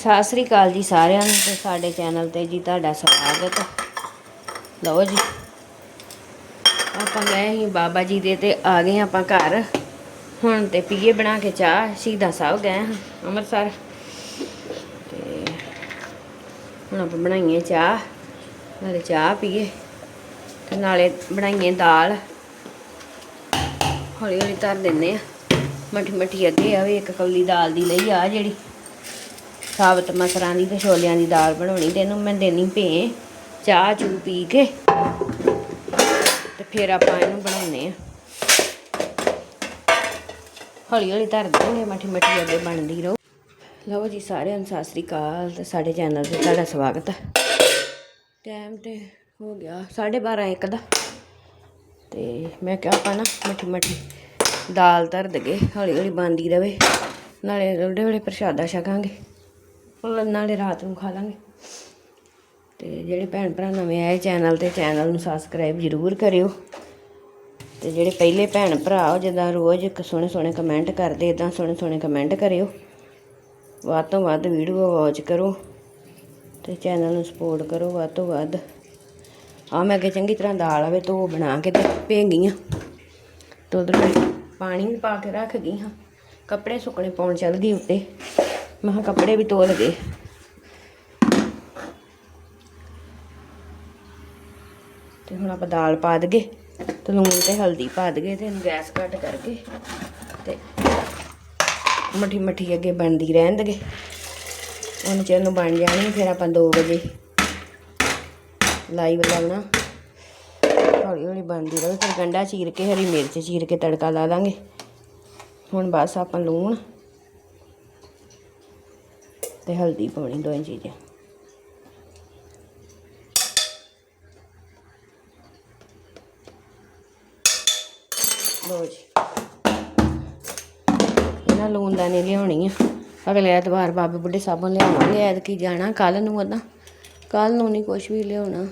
ਸਤਿ ਸ੍ਰੀ ਅਕਾਲ ਜੀ ਸਾਰਿਆਂ ਨੂੰ ਤੇ ਸਾਡੇ ਚੈਨਲ ਤੇ ਜੀ ਤੁਹਾਡਾ ਸਵਾਗਤ। ਲਓ ਜੀ। ਆਪਾਂ ਗਏ ਹੀ ਬਾਬਾ ਜੀ ਦੇ ਤੇ ਆ ਗਏ ਆਪਾਂ ਘਰ। ਹੁਣ ਤੇ ਪੀਏ ਬਣਾ ਕੇ ਚਾਹ, ਸ਼ਹੀਦਾਂ ਸਾਹਿਬ ਗਏ ਹਾਂ ਅੰਮ੍ਰਿਤਸਰ। ਤੇ ਹੁਣ ਆਪਾਂ ਬਣਾਈਏ ਚਾਹ, ਨਾਲੇ ਚਾਹ ਪੀਏ ਤੇ ਨਾਲੇ ਬਣਾਈਏ ਦਾਲ। ਹੌਲੀ ਹੌਲੀ ਧਰ ਦਿੰਨੇ ਆ ਮੱਠੀ ਮੱਠੀ ਅੱਗੇ ਆਵੇ ਇੱਕ ਕੌਲੀ ਦਾਲ ਦੀ ਲਈ ਆ ਜਿਹੜੀ। ਸਾਬਤ ਮਸਰਾਂ ਦੀ ਤੇ ਛੋਲਿਆਂ ਦੀ ਦਾਲ ਬਣਾਉਣੀ ਤੇ ਇਹਨੂੰ ਮੈਂ ਦੇਣੀ ਭੇ, ਚਾਹ ਚੂ ਪੀ ਕੇ। ਤੇ ਫਿਰ ਆਪਾਂ ਇਹਨੂੰ ਬਣਾਉਨੇ ਆ ਹੌਲੀ ਹੌਲੀ ਧਰ ਦਾਂਗੇ ਮੱਠੀ ਮੱਠੀ ਅੱਗੇ ਬਣਦੀ ਰਹੋ। ਲਓ ਜੀ ਸਾਰਿਆਂ ਨੂੰ ਸਤਿ ਸ੍ਰੀ ਅਕਾਲ ਤੇ ਸਾਡੇ ਚੈਨਲ ਤੇ ਤੁਹਾਡਾ ਸਵਾਗਤ ਹੈ। ਟਾਈਮ ਤੇ ਹੋ ਗਿਆ 12:30 ਇੱਕ ਦਾ। ਤੇ ਮੈਂ ਕਿਹਾ ਆਪਾਂ ਨਾ ਮੱਠੀ ਮੱਠੀ ਦਾਲ ਧਰ ਦਗੇ ਹੌਲੀ ਹੌਲੀ ਬਣਦੀ ਰਵੇ। ਨਾਲੇ ਰੋਡੇ ਵੇਲੇ ਪ੍ਰਸ਼ਾਦਾ ਛਕਾਂਗੇ। ਉਹ ਨਾਲੇ ਰਾਤ ਨੂੰ ਖਾ ਲਾਂਗੇ। ਤੇ ਜਿਹੜੇ ਭੈਣ ਭਰਾ ਨਵੇਂ ਆਏ ਚੈਨਲ ਤੇ, ਚੈਨਲ ਨੂੰ ਸਬਸਕ੍ਰਾਈਬ ਜ਼ਰੂਰ ਕਰਿਓ। ਤੇ ਜਿਹੜੇ ਪਹਿਲੇ ਭੈਣ ਭਰਾ ਉਹ ਜਿੱਦਾਂ ਰੋਜ਼ ਇੱਕ ਸੋਹਣੇ ਸੋਹਣੇ ਕਮੈਂਟ ਕਰਦੇ ਇਦਾਂ ਸੋਹਣੇ ਸੋਹਣੇ ਕਮੈਂਟ ਕਰਿਓ। ਵੱਧ ਤੋਂ ਵੱਧ ਵੀਡੀਓ ਵਾਚ ਕਰੋ ਤੇ ਚੈਨਲ ਨੂੰ ਸਪੋਰਟ ਕਰੋ ਵੱਧ ਤੋਂ ਵੱਧ। ਆ ਮੈਂ ਅੱਗੇ ਚੰਗੀ ਤਰ੍ਹਾਂ ਦਾਲ ਆਵੇ ਧੋ ਬਣਾ ਕੇ ਤੇ ਭੇਂ ਗਈਆਂ ਤੇ ਉਧਰ ਪਾਣੀ ਵੀ ਪਾ ਕੇ ਰੱਖ ਗਈ ਹਾਂ ਕੱਪੜੇ ਸੁੱਕਣੇ ਪਾਉਣ ਚੱਲ ਗਈ ਉੱਤੇ। ਮੈਂ ਕਿਹਾ ਕੱਪੜੇ ਵੀ ਧੋ ਲਗੇ। ਤੇ ਹੁਣ ਆਪਾਂ ਦਾਲ ਪਾ ਦਗੇ, ਤੇ ਲੂਣ ਤੇ ਹਲਦੀ ਪਾ ਦਗੇ ਤੇ ਇਹਨੂੰ ਗੈਸ ਘੱਟ ਕਰਕੇ ਤੇ ਮੱਠੀ ਮੱਠੀ ਅੱਗੇ ਬਣਦੀ ਰਹਿਣ ਦਗੇ। ਉਹਨੇ ਚਿਰ ਨੂੰ ਬਣ ਜਾਣੀ ਫਿਰ ਆਪਾਂ 2 ਵਜੇ ਲਾਈਵ ਲਾਉਣਾ ਹੌਲੀ ਹੌਲੀ ਬਣਦੀ ਰਹੇ ਫਿਰ ਗੰਡਾ ਚੀਰ ਕੇ, ਹਰੀ ਮਿਰਚ ਚੀਰ ਕੇ ਤੜਕਾ ਲਾ ਦਾਂਗੇ। ਹੁਣ ਬਸ ਆਪਾਂ ਲੂਣ ਤੇ ਹਲਦੀ ਪਾਉਣੀ ਦੋਵੇਂ ਚੀਜ਼ਾਂ। ਲੋ ਜੀ। ਇਹਨਾਂ ਲੂਣ ਦਾ ਨਹੀਂ ਲਿਆਉਣੀ ਆ। ਅਗਲੇ ਐਤਵਾਰ ਬਾਬੇ ਬੁੱਢੇ ਸਾਬਣ ਲਿਆਵਾਂਗੇ। ਐਤਕੀ ਜਾਣਾ ਕੱਲ ਨੂੰ ਉਹਦਾ ਕੱਲ ਨੂੰ ਨਹੀਂ ਕੁਝ ਵੀ ਲਿਆਉਣਾ।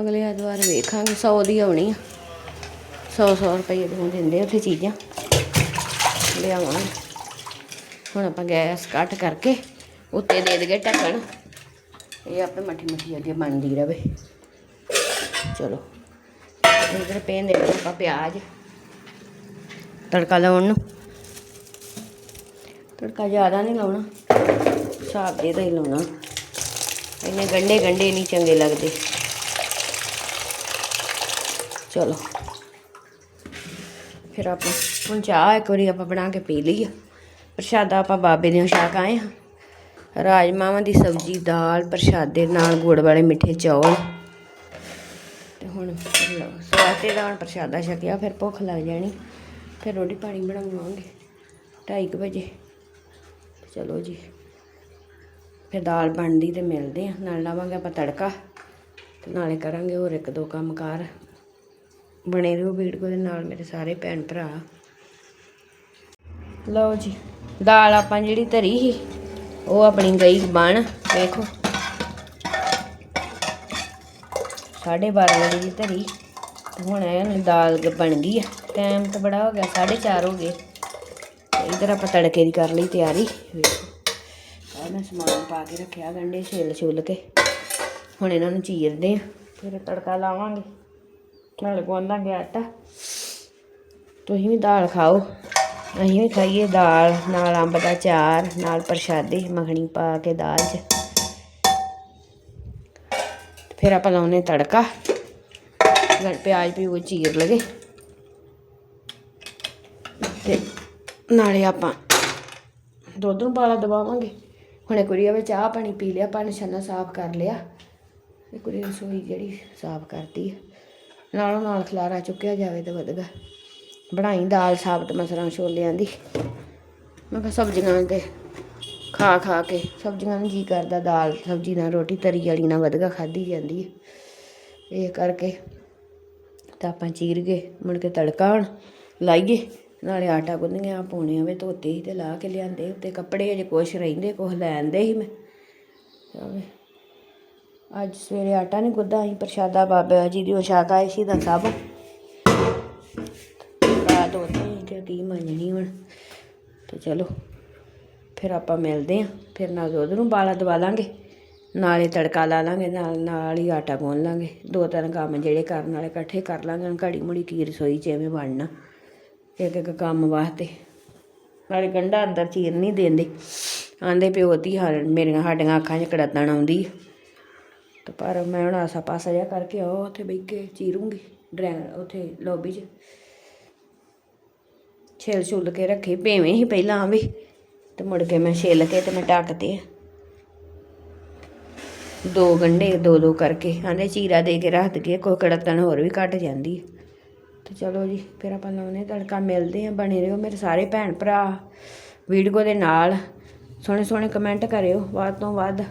ਅਗਲੇ ਐਤਵਾਰ ਵੇਖਾਂਗੇ 100 ਦੀ ਆਉਣੀ ਆ। 100 100 ਰੁਪਏ ਦੇ ਦਿੰਦੇ ਉੱਥੇ ਚੀਜ਼ਾਂ। ਲਿਆਵਾਂਗੇ। ਹੁਣ ਆਪਾਂ ਗੈਸ ਕੱਟ ਕਰਕੇ ਉੱਤੇ ਦੇ ਦੇਗੇ ਢੱਕਣ। ਇਹ ਆਪੇ ਮੱਠੀ ਮੱਠੀ ਅੱਗੇ ਬਣਦੀ ਰਵੇ। ਚਲੋ, ਇਧਰ ਪੈਨ ਦੇ ਆਪਾਂ ਪਿਆਜ਼। ਤੜਕਾ ਲਾਉਣ ਨੂੰ। ਤੜਕਾ ਜ਼ਿਆਦਾ ਨਹੀਂ ਲਾਉਣਾ। ਹਿਸਾਬ ਦੇ ਦਾ ਹੀ ਲਾਉਣਾ। ਇਹਨੇ ਗੰਡੇ ਗੰਡੇ ਨਹੀਂ ਚੰਗੇ ਲੱਗਦੇ। ਚਲੋ। ਫਿਰ ਆਪਾਂ, ਹੁਣ ਚਾਹ ਇੱਕ ਵਾਰੀ ਆਪਾਂ ਬਣਾ ਕੇ ਪੀ ਲਈ ਆ ਪ੍ਰਸ਼ਾਦਾ ਆਪਾਂ ਬਾਬੇ ਦੇ ਛਕ ਆਏ ਹਾਂ। ਰਾਜਮਾਵਾਂ ਦੀ ਸਬਜ਼ੀ, ਦਾਲ, ਪ੍ਰਸ਼ਾਦੇ ਨਾਲ ਗੁੜ ਵਾਲੇ ਮਿੱਠੇ ਚੌਲ। ਤੇ ਹੁਣ ਸਵਾਤੇ ਦਾ ਹੁਣ ਪ੍ਰਸ਼ਾਦਾ ਛਕਿਆ, ਫਿਰ ਭੁੱਖ ਲੱਗ ਜਾਣੀ। ਫਿਰ ਰੋਟੀ ਪਾਣੀ ਬਣਾਵਾਂਗੇ 2:30 ਵਜੇ। ਚਲੋ ਜੀ, ਫਿਰ ਦਾਲ ਬਣਦੀ ਤੇ ਮਿਲਦੇ ਆ। ਨਾਲ ਲਾਵਾਂਗੇ ਆਪਾਂ ਤੜਕਾ, ਤੇ ਨਾਲੇ ਕਰਾਂਗੇ ਹੋਰ ਇੱਕ ਦੋ ਕੰਮ ਕਾਰ ਬਣੇ ਰਹੋ ਵੀਡੀਓ ਦੇ ਨਾਲ ਮੇਰੇ ਸਾਰੇ ਭੈਣ ਭਰਾ। ਲਓ ਜੀ, ਦਾਲ ਆਪਾਂ ਜਿਹੜੀ ਧਰੀ ਸੀ ਉਹ ਆਪਣੀ ਗਈ ਬਣ, ਵੇਖੋ। 12:30 ਵਜੇ ਦੀ ਧਰੀ ਹੁਣ ਇਹ ਦਾਲ ਬਣ ਗਈ ਆ। ਟਾਈਮ ਤਾਂ ਬੜਾ ਹੋ ਗਿਆ 4:30 ਹੋ ਗਏ। ਤੇ ਇਧਰ ਆਪਾਂ ਤੜਕੇ ਦੀ ਕਰ ਲਈ ਤਿਆਰੀ, ਵੇਖੋ। ਆ ਮੈਂ ਸਮਾਨ ਪਾ ਕੇ ਰੱਖਿਆ ਗੰਡੇ ਛਿੱਲ ਛੁੱਲ ਕੇ। ਹੁਣ ਇਹਨਾਂ ਨੂੰ ਚੀਰਦੇ ਆ, ਫਿਰ ਤੜਕਾ ਲਾਵਾਂਗੇ। ਨਾਲੇ ਗੁੰਦਾਂਗੇ ਆਟਾ। ਤੁਸੀਂ ਵੀ ਦਾਲ ਖਾਓ। ਅਸੀਂ ਵੀ ਖਾਈਏ ਦਾਲ, ਨਾਲ ਅੰਬ ਦਾ ਚਾਰ, ਨਾਲ ਪ੍ਰਸ਼ਾਦੇ, ਮੱਖਣੀ ਪਾ ਕੇ ਦਾਲ 'ਚ। ਫਿਰ ਆਪਾਂ ਲਾਉਨੇ ਤੜਕਾ। ਗੜ ਪਿਆਜ਼ ਵੀ ਉਹ ਚੀਰ ਲਗੇ। ਤੇ ਨਾਲੇ ਆਪਾਂ ਦੁੱਧ ਨੂੰ ਪਾਲਾ ਦਬਾਵਾਂਗੇ ਹੁਣੇ ਕੁੜੀਆ ਵਿੱਚ ਚਾਹ ਪਾਣੀ ਪੀ ਲਿਆ ਪਾਣੀ ਛੰਨਾ ਸਾਫ਼ ਕਰ ਲਿਆ। ਇਹ ਕੁੜੀ ਰਸੋਈ ਜਿਹੜੀ ਸਾਫ਼ ਕਰਤੀ ਹੈ ਨਾਲੋਂ ਨਾਲ ਖਲਾਰਾ ਚੁੱਕਿਆ ਜਾਵੇ ਤਾਂ ਵਧਗਾ। ਬਣਾਈ ਦਾਲ ਸਾਬਤ ਮਸਰਾਂ ਛੋਲਿਆਂ ਦੀ। ਮੈਂ ਕਿਹਾ ਸਬਜ਼ੀਆਂ ਤੇ ਖਾ ਖਾ ਕੇ ਸਬਜ਼ੀਆਂ ਨੂੰ ਜੀ ਕਰਦਾ ਦਾਲ, ਸਬਜ਼ੀ ਨਾਲ ਰੋਟੀ, ਤਰੀ ਵਾਲੀ ਨਾਲ ਵਧਗਾ ਖਾਧੀ ਜਾਂਦੀ ਹੈ। ਇਹ ਕਰਕੇ ਤਾਂ ਆਪਾਂ ਚੀਰ ਕੇ ਮੁੜ ਕੇ ਤੜਕਾ ਹੁਣ ਲਾਈਏ, ਨਾਲੇ ਆਟਾ ਗੁੰਨ੍ਹੇ ਆ ਪਾਉਣੇ ਆਵੇ ਧੋਤੇ ਸੀ ਤੇ ਲਾ ਕੇ ਲਿਆਂਦੇ, ਉੱਤੇ ਕੱਪੜੇ ਅਜੇ ਕੁਛ ਰਹਿੰਦੇ, ਕੁਛ ਲੈਂਦੇ ਸੀ ਮੈਂ। ਆਵੇ ਅੱਜ ਸਵੇਰੇ ਆਟਾ ਨਹੀਂ ਗੁੱਦਾ ਅਸੀਂ ਪ੍ਰਸ਼ਾਦਾ ਬਾਬਾ ਜੀ ਦੀ ਉਹ ਛਕ ਸੀ ਦਾ ਸਭ ਰਾਤ ਕਿ ਕੀ ਮੰਨਣੀ ਹੁਣ। ਤੇ ਚਲੋ, ਫਿਰ ਆਪਾਂ ਮਿਲਦੇ ਆ ਫਿਰ ਨਾਲ ਦੁੱਧ ਨੂੰ ਬਾਲਾ ਦਵਾ ਲਾਂਗੇ। ਨਾਲੇ ਤੜਕਾ ਲਾ ਲਾਂਗੇ, ਨਾਲ ਨਾਲ ਹੀ ਆਟਾ ਗੁੰਨ ਲਾਂਗੇ। ਦੋ ਤਿੰਨ ਕੰਮ ਜਿਹੜੇ ਕਰਨ ਵਾਲੇ ਇਕੱਠੇ ਕਰ ਲਾਂਗੇ। ਹੁਣ ਘੜੀ ਮੁੜੀ ਕੀ ਰਸੋਈ 'ਚ ਐਵੇਂ ਬਣਨਾ। ਇੱਕ ਇੱਕ ਕੰਮ ਵਾਸਤੇ। ਨਾਲੇ ਗੰਢਾ ਅੰਦਰ ਚੀਰ ਨਹੀਂ ਦਿੰਦੇ। ਆਂਦੇ ਪਿਓ ਦੀ ਮੇਰੀਆਂ, ਸਾਡੀਆਂ ਅੱਖਾਂ 'ਚ ਕੜਤਣ ਆਉਂਦੀ ਤੇ ਪਰ ਮੈਂ ਹੁਣ ਆਸਾ ਪਾਸਾ ਜਿਹਾ ਕਰਕੇ ਆਓ, ਉੱਥੇ ਬਹਿ ਕੇ ਚੀਰੂੰਗੀ ਡਰੈਗ ਉੱਥੇ ਲੌਬੀ 'ਚ। ਛਿੱਲ ਛੁੱਲ ਕੇ ਰੱਖੇ, ਭੇਵੇਂ ਹੀ ਪਹਿਲਾਂ ਵੀ। ਤੇ ਮੁੜ ਕੇ ਮੈਂ ਛਿੱਲ ਕੇ ਤੇ ਮੈਂ ਢੱਕਤੇ ਦੋ ਗੰਢੇ ਦੋ ਦੋ ਕਰਕੇ ਆਂਦੇ ਚੀਰਾ ਦੇ ਕੇ ਰੱਖ ਦਈਏ, ਕੋਈ ਕੜਤਣ ਹੋਰ ਵੀ ਘਟ ਜਾਂਦੀ। ਹੈ ਤੇ ਚਲੋ ਜੀ, ਫਿਰ ਆਪਾਂ ਲਾਉਨੇ ਤੜਕਾ, ਮਿਲਦੇ ਆ, ਬਣੇ ਰਹੋ ਮੇਰੇ ਸਾਰੇ ਭੈਣ ਭਰਾ। ਵੀਡੀਓ ਦੇ ਨਾਲ ਸੋਹਣੇ ਸੋਹਣੇ ਕਮੈਂਟ ਕਰਿਓ, ਵੱਧ ਤੋਂ ਵੱਧ।